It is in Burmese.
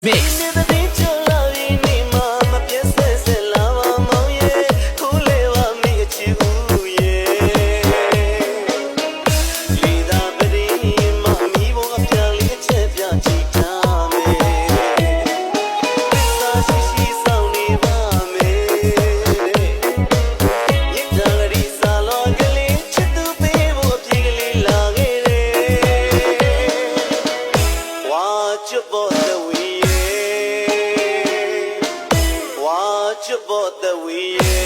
Mix Watch your boy the way. Watch your boy the way.